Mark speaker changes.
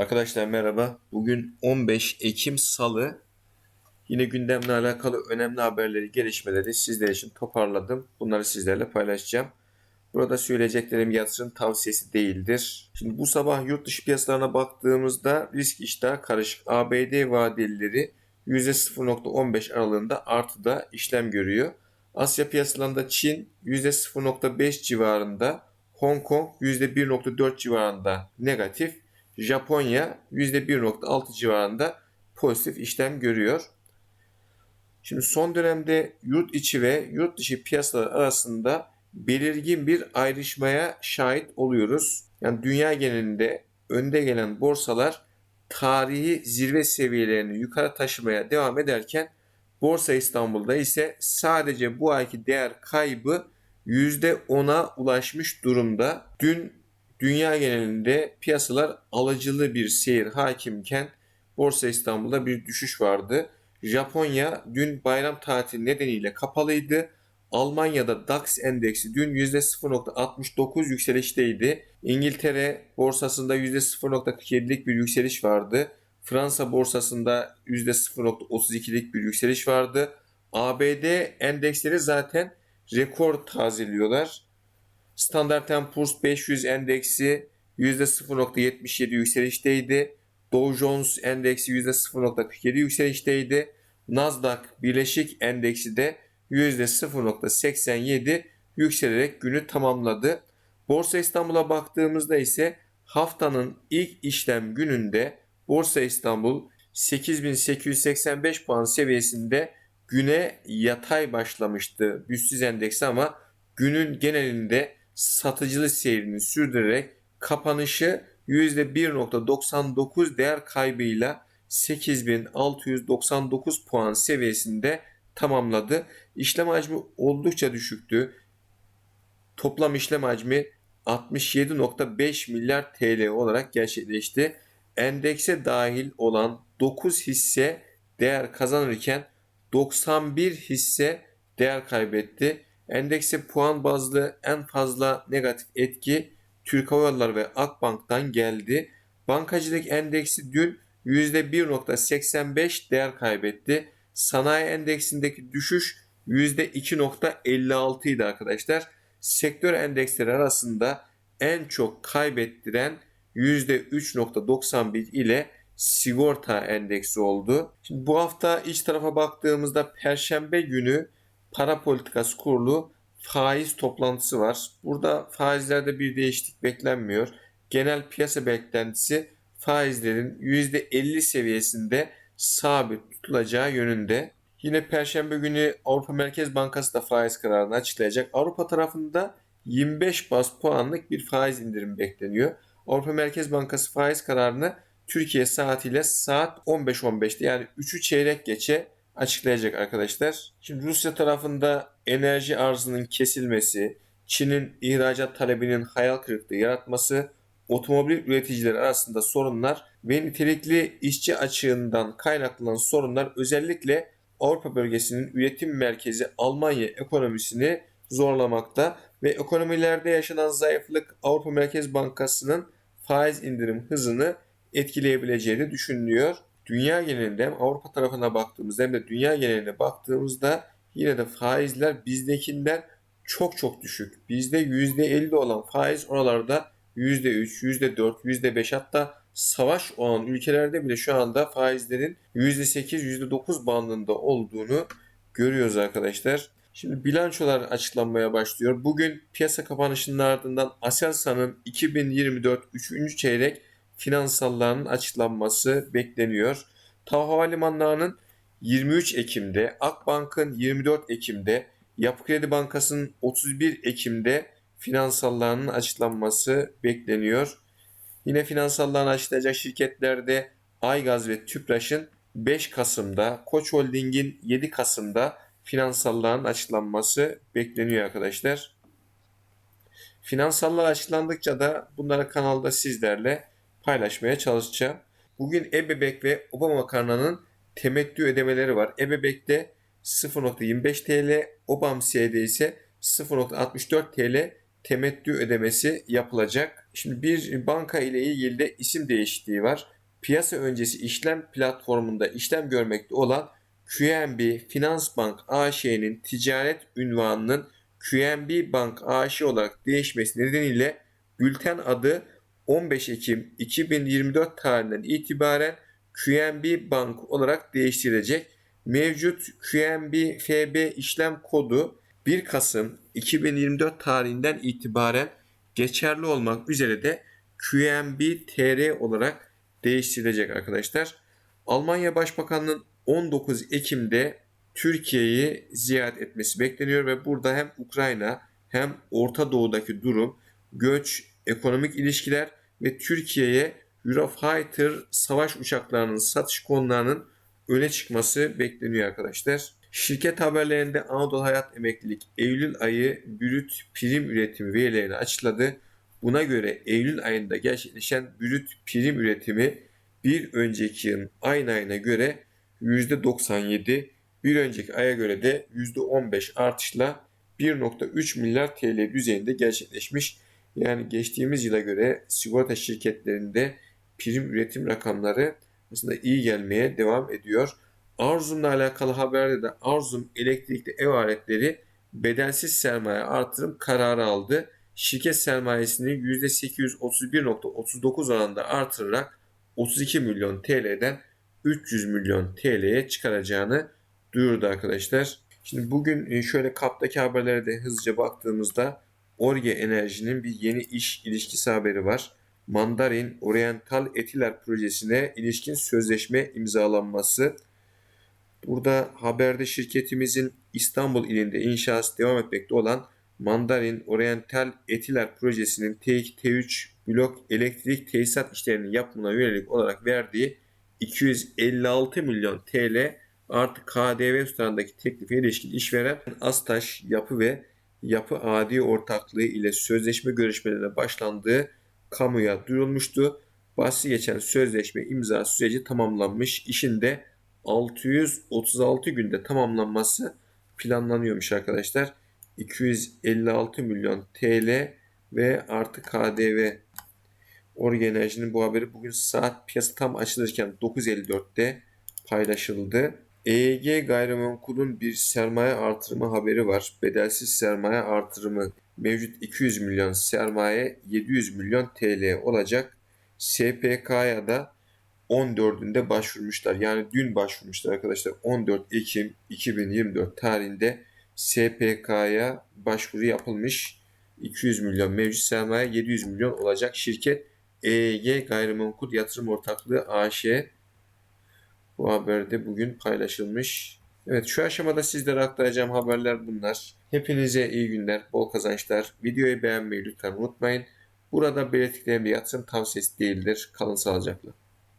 Speaker 1: Arkadaşlar merhaba. Bugün 15 Ekim Salı. Yine gündemle alakalı önemli haberleri, gelişmeleri sizler için toparladım. Bunları sizlerle paylaşacağım. Burada söyleyeceklerim yatırım tavsiyesi değildir. Şimdi bu sabah yurt dışı piyasalarına baktığımızda risk iştahı karışık. ABD vadelileri %0.15 aralığında artıda işlem görüyor. Asya piyasalarında Çin %0.5 civarında, Hong Kong %1.4 civarında negatif, Japonya %1.6 civarında pozitif işlem görüyor. Şimdi son dönemde yurt içi ve yurt dışı piyasalar arasında belirgin bir ayrışmaya şahit oluyoruz. Yani dünya genelinde önde gelen borsalar tarihi zirve seviyelerini yukarı taşımaya devam ederken Borsa İstanbul'da ise sadece bu ayki değer kaybı %10'a ulaşmış durumda. Dün dünya genelinde piyasalar alıcılı bir seyir hakimken Borsa İstanbul'da bir düşüş vardı. Japonya dün bayram tatili nedeniyle kapalıydı. Almanya'da DAX endeksi dün %0.69 yükselişteydi. İngiltere borsasında %0.47'lik bir yükseliş vardı. Fransa borsasında %0.32'lik bir yükseliş vardı. ABD endeksleri zaten rekor tazeliyorlar. Standard Poor's 500 endeksi %0.77 yükselişteydi. Dow Jones endeksi %0.47 yükselişteydi. Nasdaq Birleşik Endeksi de %0.87 yükselerek günü tamamladı. Borsa İstanbul'a baktığımızda ise haftanın ilk işlem gününde Borsa İstanbul 8885 puan seviyesinde güne yatay başlamıştı BIST endeksi ama günün genelinde satıcılı seyrini sürdürerek kapanışı %1.99 değer kaybıyla 8699 puan seviyesinde tamamladı. İşlem hacmi oldukça düşüktü. Toplam işlem hacmi 67.5 milyar TL olarak gerçekleşti. Endekse dahil olan 9 hisse değer kazanırken 91 hisse değer kaybetti. Endekse puan bazlı en fazla negatif etki Türk Hava Yolları ve Akbank'tan geldi. Bankacılık endeksi dün %1.85 değer kaybetti. Sanayi endeksindeki düşüş %2.56 idi arkadaşlar. Sektör endeksleri arasında en çok kaybettiren %3.91 ile sigorta endeksi oldu. Şimdi bu hafta iç tarafa baktığımızda perşembe günü para politikası kurulu faiz toplantısı var. Burada faizlerde bir değişiklik beklenmiyor. Genel piyasa beklentisi faizlerin %50 seviyesinde sabit tutulacağı yönünde. Yine Perşembe günü Avrupa Merkez Bankası da faiz kararını açıklayacak. Avrupa tarafında 25 bas puanlık bir faiz indirimi bekleniyor. Avrupa Merkez Bankası faiz kararını Türkiye saatiyle saat 15.15'te yani 3'ü çeyrek geçe açıklayacak arkadaşlar. Şimdi Rusya tarafında enerji arzının kesilmesi, Çin'in ihracat talebinin hayal kırıklığı yaratması, otomobil üreticileri arasında sorunlar ve nitelikli işçi açığından kaynaklanan sorunlar özellikle Avrupa bölgesinin üretim merkezi Almanya ekonomisini zorlamakta ve ekonomilerde yaşanan zayıflık Avrupa Merkez Bankası'nın faiz indirim hızını etkileyebileceği de düşünülüyor. Dünya genelinde hem Avrupa tarafına baktığımızda hem de dünya geneline baktığımızda yine de faizler bizdekinden çok çok düşük. Bizde %50 olan faiz oralarda %3, %4, %5 hatta savaş olan ülkelerde bile şu anda faizlerin %8, %9 bandında olduğunu görüyoruz arkadaşlar. Şimdi bilançolar açıklanmaya başlıyor. Bugün piyasa kapanışının ardından Aselsan'ın 2024 3. çeyrek finansallarının açıklanması bekleniyor. TAV Havalimanları'nın 23 Ekim'de, Akbank'ın 24 Ekim'de, Yapı Kredi Bankası'nın 31 Ekim'de finansallarının açıklanması bekleniyor. Yine finansallarını açıklayacak şirketlerde Aygaz ve Tüpraş'ın 5 Kasım'da, Koç Holding'in 7 Kasım'da finansalların açıklanması bekleniyor arkadaşlar. Finansallar açıklandıkça da bunları kanalda sizlerle paylaşmaya çalışacağım. Bugün Ebebek ve Obama makarnanın temettü ödemeleri var. Ebebek'te 0.25 TL, Obam C'de ise 0.64 TL temettü ödemesi yapılacak. Şimdi bir banka ile ilgili de isim değişikliği var. Piyasa öncesi işlem platformunda işlem görmekte olan QNB Finans Bank AŞ'nin ticaret ünvanının QNB Bank AŞ olarak değişmesi nedeniyle bülten adı 15 Ekim 2024 tarihinden itibaren QNB Bank olarak değiştirilecek. Mevcut QNB FB işlem kodu 1 Kasım 2024 tarihinden itibaren geçerli olmak üzere de QNB TR olarak değiştirilecek arkadaşlar. Almanya Başbakanı'nın 19 Ekim'de Türkiye'yi ziyaret etmesi bekleniyor ve burada hem Ukrayna hem Orta Doğu'daki durum, göç, ekonomik ilişkiler ve Türkiye'ye Eurofighter savaş uçaklarının satış konularının öne çıkması bekleniyor arkadaşlar. Şirket haberlerinde Anadolu Hayat Emeklilik Eylül ayı brüt prim üretimi verilerini açıkladı. Buna göre Eylül ayında gerçekleşen brüt prim üretimi bir önceki yılın aynı ayına göre %97, bir önceki aya göre de %15 artışla 1.3 milyar TL düzeyinde gerçekleşmiş. Yani geçtiğimiz yıla göre sigorta şirketlerinde prim üretim rakamları aslında iyi gelmeye devam ediyor. Arzum'la alakalı haberde de Arzum elektrikli ev aletleri bedelsiz sermaye artırım kararı aldı. Şirket sermayesini %831.39 oranında artırarak 32 milyon TL'den 300 milyon TL'ye çıkaracağını duyurdu arkadaşlar. Şimdi bugün şöyle kaptaki haberlere de hızlıca baktığımızda Orge Enerji'nin bir yeni iş ilişkisi haberi var. Mandarin Oriental Etiler projesine ilişkin sözleşme imzalanması. Burada haberde şirketimizin İstanbul ilinde inşası devam etmekte olan Mandarin Oriental Etiler projesinin T2 T3 blok elektrik tesisat işlerinin yapımına yönelik olarak verdiği 256 milyon TL artı KDV tutarındaki teklife ilişkin işveren Astaş Yapı ve Yapı Adi Ortaklığı ile sözleşme görüşmelerine başlandığı kamuya duyurulmuştu. Bahsi geçen sözleşme imza süreci tamamlanmış. İşin de 636 günde tamamlanması planlanıyormuş arkadaşlar. 256 milyon TL ve artı KDV Orge Enerji'nin bu haberi bugün saat piyasa tam açılırken 9.54'te paylaşıldı. EEG gayrimenkulün bir sermaye artırımı haberi var. Bedelsiz sermaye artırımı mevcut 200 milyon sermaye 700 milyon TL olacak. SPK'ya da 14'ünde başvurmuşlar. Yani dün başvurmuşlar arkadaşlar. 14 Ekim 2024 tarihinde SPK'ya başvuru yapılmış. 200 milyon mevcut sermaye 700 milyon olacak şirket EEG Gayrimenkul Yatırım Ortaklığı AŞ bu haberde bugün paylaşılmış. Evet şu aşamada sizlere aktaracağım haberler bunlar. Hepinize iyi günler, bol kazançlar. Videoyu beğenmeyi lütfen unutmayın. Burada belirttiklerim bir yatırım tavsiyesi değildir. Kalın sağlıcakla.